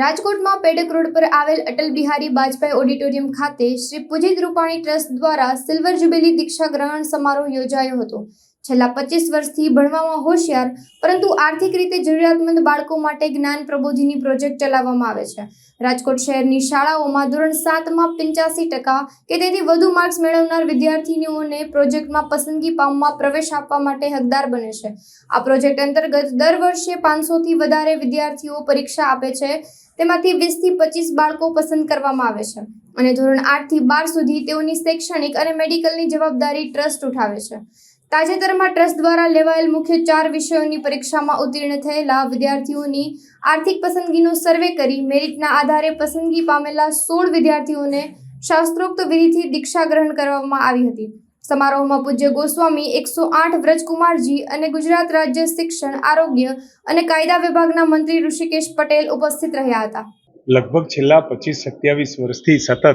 રાજકોટમાં પેડક રોડ પર આવેલ અટલ બિહારી વાજપેયી ઓડિટોરિયમ ખાતે શ્રી પૂજિત રૂપાણી ટ્રસ્ટ દ્વારા સિલ્વર જ્યુબિલી દીક્ષા ગ્રહણ સમારોહ યોજાયો હતો. છેલ્લા પચીસ વર્ષથી ભણવામાં હોશિયાર, પરંતુ આર્થિક રીતે જરૂરિયાતમંદ બાળકો માટે જ્ઞાન પ્રબોધિની પ્રોજેક્ટ ચલાવવામાં આવે છે. રાજકોટ શહેરની શાળાઓમાં ધોરણ સાતમાં પંચ્યાસી ટકા કે તેથી વધુ માર્ક્સ મેળવનાર વિદ્યાર્થીનીઓને પ્રોજેક્ટમાં પસંદગી પામવા પ્રવેશ આપવા માટે હકદાર બને છે. આ પ્રોજેક્ટ અંતર્ગત દર વર્ષે પાંચસોથી વધારે વિદ્યાર્થીઓ પરીક્ષા આપે છે. તેમાંથી વીસથી પચીસ બાળકો પસંદ કરવામાં આવે છે. અને ધોરણ આઠથી બાર સુધી તેઓની શૈક્ષણિક અને મેડિકલની જવાબદારી ટ્રસ્ટ ઉઠાવે છે. તાજેતરમાં ટ્રસ્ટ દ્વારા લેવાયેલ મુખ્ય ચાર વિષયોની પરીક્ષામાં ઉત્તીર્ણ થયેલા વિદ્યાર્થીઓની આર્થિક પસંદગીનો સર્વે કરી મેરિટના આધારે પસંદગી પામેલા સોળ વિદ્યાર્થીઓને શાસ્ત્રોક્ત વિધિથી દીક્ષા ગ્રહણ કરવામાં આવી હતી. સમારોહમાં પૂજ્ય ગોસ્વામી એકસો આઠ વ્રજકુમારજી અને ગુજરાત રાજ્ય શિક્ષણ, આરોગ્ય અને કાયદા વિભાગના મંત્રી ઋષિકેશ પટેલ ઉપસ્થિત રહ્યા હતા. લગભગ છેલ્લા પચીસ સત્યાવીસ વર્ષથી સતત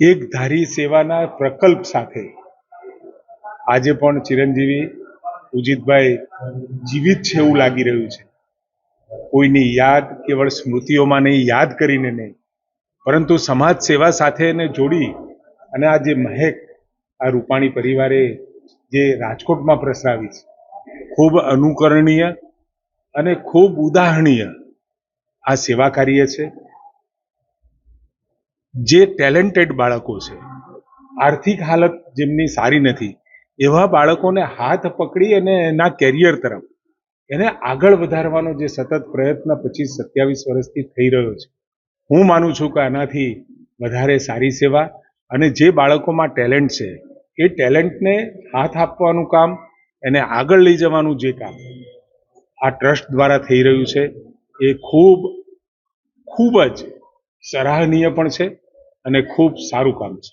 એક ધારી સેવાના પ્રકલ્પ સાથે આજે પણ ચિરંજીવી ઉજિતભાઈ જીવિત છે એવું લાગી રહ્યું છે. કોઈની યાદ કેવળ સ્મૃતિઓમાં નહીં, યાદ કરીને નહીં, પરંતુ સમાજ સેવા સાથે એને જોડી અને આ જે મહેક આ રૂપાણી પરિવારે જે રાજકોટમાં પ્રસરાવી છે, ખૂબ અનુકરણીય અને ખૂબ ઉદાહરણીય આ સેવા કાર્ય છે. જે ટેલેન્ટેડ બાળકો છે, આર્થિક હાલત જેમની સારી નથી, એવા બાળકોને હાથ પકડી અને એના કેરિયર તરફ એને આગળ વધારવાનો જે સતત પ્રયત્ન પચીસ સત્યાવીસ વર્ષથી થઈ રહ્યો છે. હું માનું છું કે આનાથી વધારે સારી સેવા અને જે બાળકોમાં ટેલેન્ટ છે, એ ટેલેન્ટને હાથ આપવાનું કામ, એને આગળ લઈ જવાનું જે કામ. આ ટ્રસ્ટ દ્વારા થઈ રહ્યું છે. એ ખૂબ ખૂબ જ સરાહનીય પણ છે અને ખૂબ સારું કામ છે.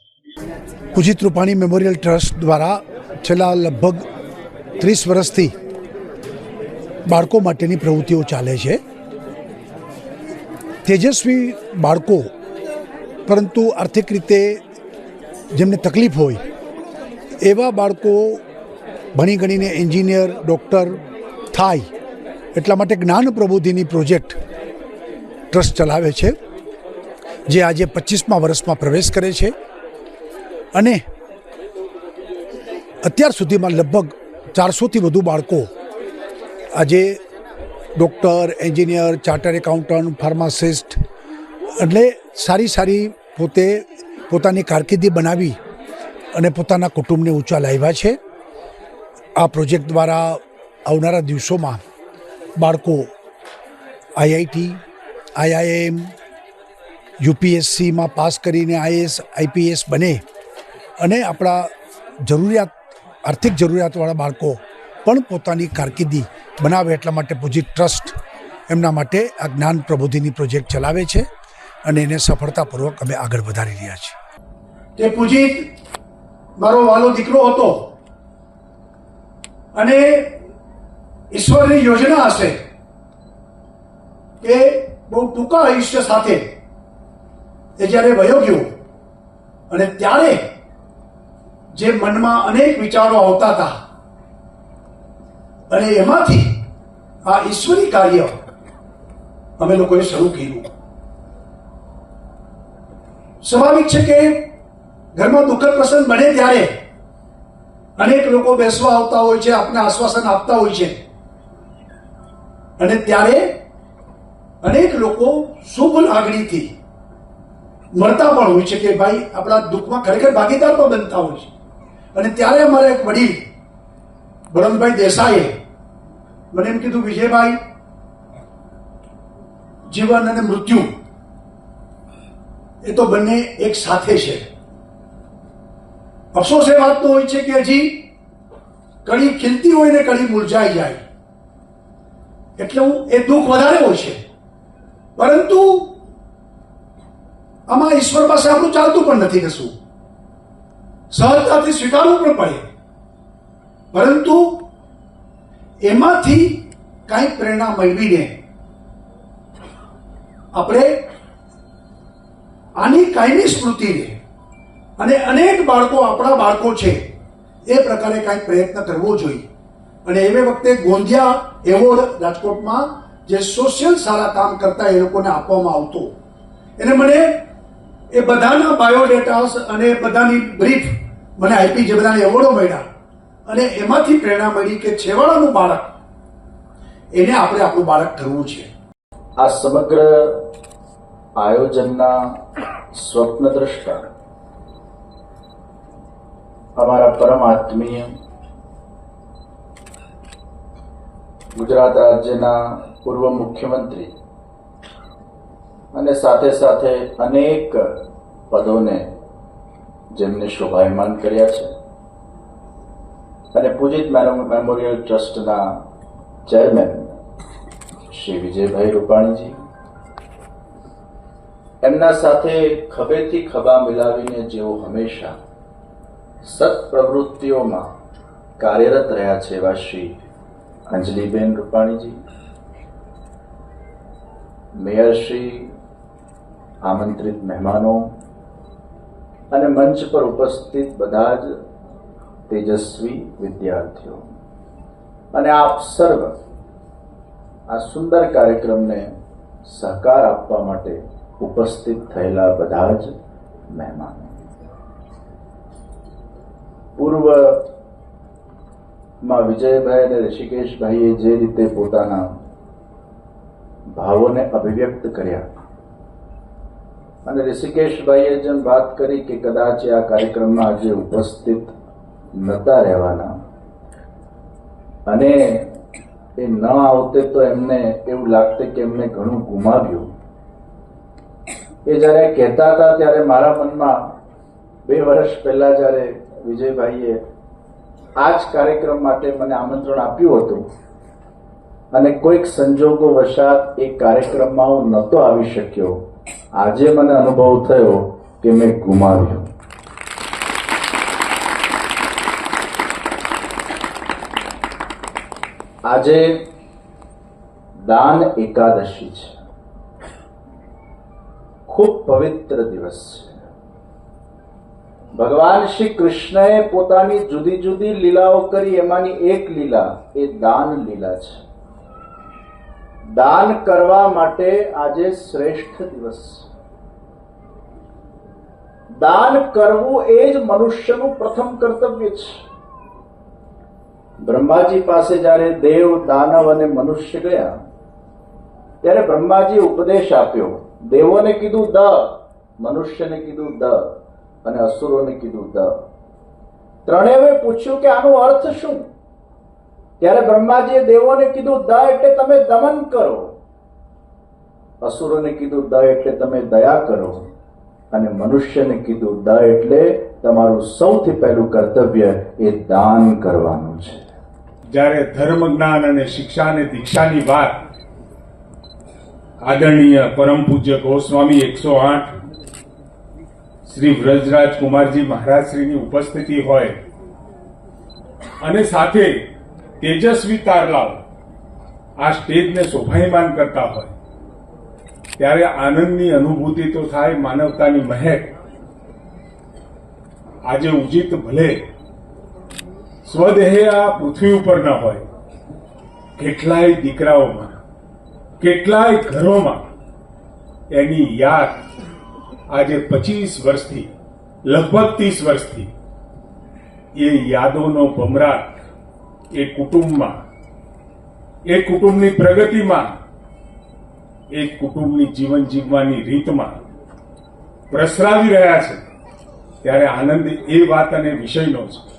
પૂજિત રૂપાણી મેમોરિયલ ટ્રસ્ટ દ્વારા છેલ્લા લગભગ ત્રીસ વર્ષથી બાળકો માટેની પ્રવૃત્તિઓ ચાલે છે. તેજસ્વી બાળકો, પરંતુ આર્થિક રીતે જેમને તકલીફ હોય, એવા બાળકો ભણી ગણીને એન્જિનિયર, ડૉક્ટર થાય, એટલા માટે જ્ઞાન પ્રબોધિની પ્રોજેક્ટ ટ્રસ્ટ ચલાવે છે, જે આજે પચીસમા વર્ષમાં પ્રવેશ કરે છે. અને અત્યાર સુધીમાં લગભગ ચારસોથી વધુ બાળકો આજે doctor, engineer charter accountant, pharmacist, એટલે સારી સારી પોતે પોતાની કારકિર્દી બનાવી અને પોતાના કુટુંબને ઊંચા લાવ્યા છે. આ પ્રોજેક્ટ દ્વારા આવનારા દિવસોમાં બાળકો આઈઆઈટી, આઈઆઈએમ, યુપીએસસીમાં પાસ કરીને આઈએસ, આઈપીએસ બને અને આપણા જરૂરિયાત, આર્થિક જરૂરિયાતવાળા બાળકો પણ પોતાની કારકિર્દી બનાવે એટલા માટે પૂજિત ટ્રસ્ટ એમના માટે આ જ્ઞાન પ્રબોધિની પ્રોજેક્ટ ચલાવે છે અને એને સફળતાપૂર્વક અમે આગળ વધારી રહ્યા છીએ. તે પૂજિત, મારો વાલો દીકરો હતો. અને ઈશ્વરની યોજના હશે કે બહુ ટૂંકા આયુષ્ય સાથે એ જ્યારે વયો ગયો અને ત્યારે જે મનમાં અનેક વિચારો આવતા હતા અને એમાંથી આ ઈશ્વરી કાર્ય અમે લોકોએ શરૂ કર્યું. સ્વાભાવિક છે કે ઘરમાં દુઃખદ પ્રસંગ બને ત્યારે અનેક લોકો બેસવા આવતા હોય છે, આપને આશ્વાસન આપતા હોય છે. અને ત્યારે અનેક લોકો શુભ લાગણીથી મળતા પણ હોય છે કે ભાઈ, આપણા દુઃખમાં ખરેખર ભાગીદાર પણ બનતા હોય છે. અને ત્યારે અમારા એક વડીલ, બળવંતભાઈ દેસાઈએ મને એમ કીધું, વિજયભાઈ, જીવન અને મૃત્યુ એ તો બંને એક સાથે છે. અફસોસ એ વાતનો હોય છે કે હજી કળી ખીલતી હોય ને કળી મુરઝાઈ જાય. એટલે હું એ દુઃખ વધારે હોય છે. પરંતુ આમાં ઈશ્વર પાસે આપણું ચાલતું પણ નથી કશું. સહજતાથી સ્વીકારવું પણ પડે. પરંતુ એમાંથી કાંઈક પ્રેરણા મેળવીને આપણે આની કાયમી સ્મૃતિને અને અનેક બાળકો આપણા બાળકો છે. એ પ્રકારે કાંઈક પ્રયત્ન કરવો જોઈએ. અને એ વખતે ગોંધિયા એવોર્ડ રાજકોટમાં જે સોશિયલ સારા કામ કરતા એ લોકોને આપવામાં આવતો. એને મને એ બધાના બાયોડેટાસ અને બધાની બ્રીફ મને આપી જે બધાને એવોર્ડો મળ્યા. અને એમાંથી પ્રેરણા મળી કે છેવાડાનું બાળક, એને આપણે આપણું બાળક કરવું છે. આ સમગ્ર આયોજનના સ્વપ્ન દ્રષ્ટા અમારા પરમ આત્મીય ગુજરાત રાજ્યના પૂર્વ મુખ્યમંત્રી અને સાથે સાથે અનેક પદોને જેમને શોભાયમાન કર્યા છે. અને પૂજિત મેમોરિયલ ટ્રસ્ટના ચેરમેન શ્રી વિજયભાઈ રૂપાણીજી. એમના સાથે ખભેથી ખભા મિલાવીને જેઓ હંમેશા સત્પ્રવૃત્તિઓમાં કાર્યરત રહ્યા છે એવા શ્રી અંજલિબેન રૂપાણીજી. મેયર શ્રી આમંત્રિત મહેમાનો અને મંચ પર ઉપસ્થિત બધા જ તેજસ્વી વિદ્યાર્થીઓ. અને આપ સર્વ આ સુંદર કાર્યક્રમને સહકાર આપવા માટે ઉપસ્થિત થયેલા બધા જ મહેમાનો. પૂર્વમાં વિજયભાઈ અને ઋષિકેશભાઈએ જે રીતે પોતાના ભાવોને અભિવ્યક્ત કર્યા અને ઋષિકેશભાઈએ જેમ વાત કરી કે કદાચ આ કાર્યક્રમમાં આજે ઉપસ્થિત નતા રહેવાના અને એ ન આવતે તો એમને એવું લાગતે કે એમને ઘણું ગુમાવ્યું. એ જ્યારે કહેતા હતા ત્યારે મારા મનમાં બે વર્ષ પહેલા જ્યારે વિજયભાઈએ આ જ કાર્યક્રમ માટે મને આમંત્રણ આપ્યું હતું. અને કોઈક સંજોગો વશાત એ કાર્યક્રમમાં હું નહોતો આવી શક્યો. આજે મને અનુભવ થયો કે મેં ગુમાવ્યો. આજે દાન એકાદશી છે. ખૂબ પવિત્ર દિવસ છે. ભગવાન શ્રી કૃષ્ણએ પોતાની જુદી જુદી લીલાઓ કરી, એમાંની એક લીલા એ દાન લીલા છે. દાન કરવા માટે આજે શ્રેષ્ઠ દિવસ. દાન કરવું એ જ મનુષ્યનું પ્રથમ કર્તવ્ય છે. બ્રહ્માજી પાસે જ્યારે દેવ, દાનવ અને મનુષ્ય ગયા, ત્યારે બ્રહ્માજી ઉપદેશ આપ્યો. દેવોને કીધું દ, મનુષ્યને કીધું દ. અને અસુરોને કીધું, દ. ત્રણેવે પૂછ્યું કે આનો અર્થ શું? ત્યારે બ્રહ્માજીએ દેવોને કીધું, દ એટલે તમે દમન કરો. અસુરોને કીધું, દ એટલે તમે દયા કરો. અને મનુષ્યને કીધું, દ એટલે તમારું સૌથી પહેલું કર્તવ્ય એ દાન કરવાનું છે. જ્યારે ધર્મ, જ્ઞાન અને શિક્ષા અને દીક્ષાની વાત આદરણીય પરમ પૂજ્ય ગોસ્વામી એકસો આઠ શ્રી વ્રજરાજ કુમારજી મહારાજશ્રીની ઉપસ્થિતિ હોય. અને સાથે તેજસ્વી તારલાઓ આ સ્ટેજને શોભાયમાન કરતા હોય. ત્યારે આનંદની અનુભૂતિ તો થાય, માનવતાની મહેક આજે ઉજિત ભલે સ્વદેહે આ પૃથ્વી ઉપર ન હોય. કેટલાય દીકરાઓમાં, કેટલાય ઘરોમાં એની યાદ આજે પચીસ વર્ષથી, લગભગ ત્રીસ વર્ષથી, એ યાદોનો ભમરાટ એ કુટુંબમાં, એ કુટુંબની પ્રગતિમાં, એ કુટુંબની જીવન જીવવાની રીતમાં પ્રસરાવી રહ્યા છે. ત્યારે આનંદ એ વાત અને વિષયનો છે.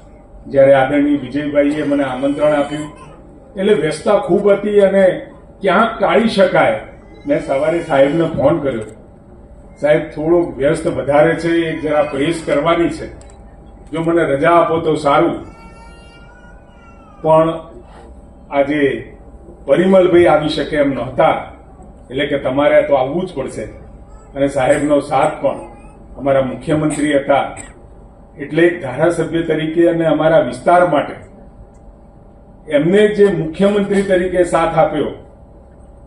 જ્યારે આદરણીય વિજયભાઈએ મને આમંત્રણ આપ્યું, એટલે વ્યસ્તા ખૂબ હતી અને ક્યાંક ટાળી શકાય. મેં સવારે સાહેબને ફોન કર્યો. સાહેબ થોડુંક વ્યસ્ત વધારે છે, એક જરા પ્રેસ કરવાની છે. જો મને રજા આપો તો સારું. પણ આજે પરિમલભાઈ આવી શકે એમ નહોતા. એટલે કે તમારે તો આવવું જ પડશે. અને સાહેબનો સાથ પણ. અમારા મુખ્યમંત્રી હતા. એટલે એક ધારાસભ્ય તરીકે અને અમારા વિસ્તાર માટે. એમને જે મુખ્યમંત્રી તરીકે સાથ આપ્યો.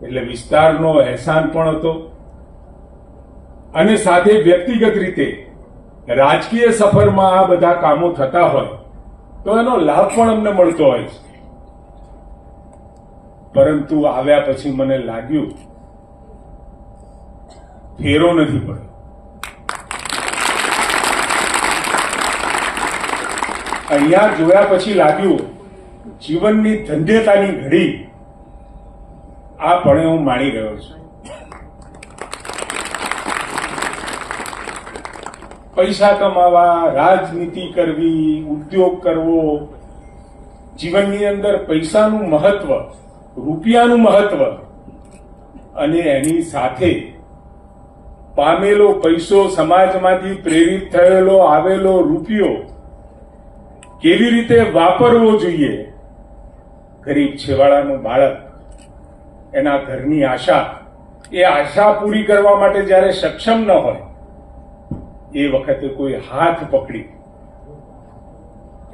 એટલે વિસ્તારનો અહેસાન પણ હતો. અને સાથે વ્યક્તિગત રીતે રાજકીય સફરમાં આ બધા કામો થતા હોય, તો એનો લાભ પણ અમને મળતો હોય છે. પરંતુ આવ્યા પછી મને લાગ્યું, ફેરો નથી પડ્યો. અહીંયા જોયા પછી લાગ્યું, જીવનની ધંધ્યતાની ઘડી, આ પણે હું માણી રહ્યો છું. પૈસા કમાવા, રાજનીતિ કરવી, ઉદ્યોગ કરવો. જીવનની અંદર પૈસાનું મહત્વ, રૂપિયાનું મહત્વ અને એની સાથે પામેલો પૈસો સમાજમાંથી પ્રેરિત થયેલો, આવેલો રૂપિયો કેવી રીતે વાપરવો જોઈએ? ગરીબ છેવાડાનું બાળક, એના ઘરની આશા. એ આશા પૂરી કરવા માટે જ્યારે સક્ષમ ન હોય એ વખતે કોઈ હાથ પકડી.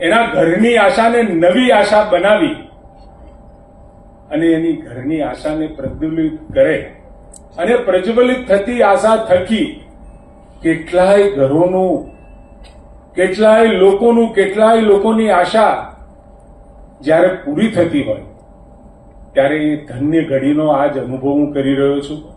એના ઘરની આશાને નવી આશા બનાવી અને એની ઘરની આશાને પ્રજ્વલિત કરે અને પ્રજ્વલિત થતી આશા થકી કેટલાય ઘરોનું, કેટલાય લોકોનું, કેટલાય લોકોની આશા જ્યારે પૂરી થતી હોય, ત્યારે એ ધન્ય ઘડીનો આજ અનુભવ હું કરી રહ્યો છું.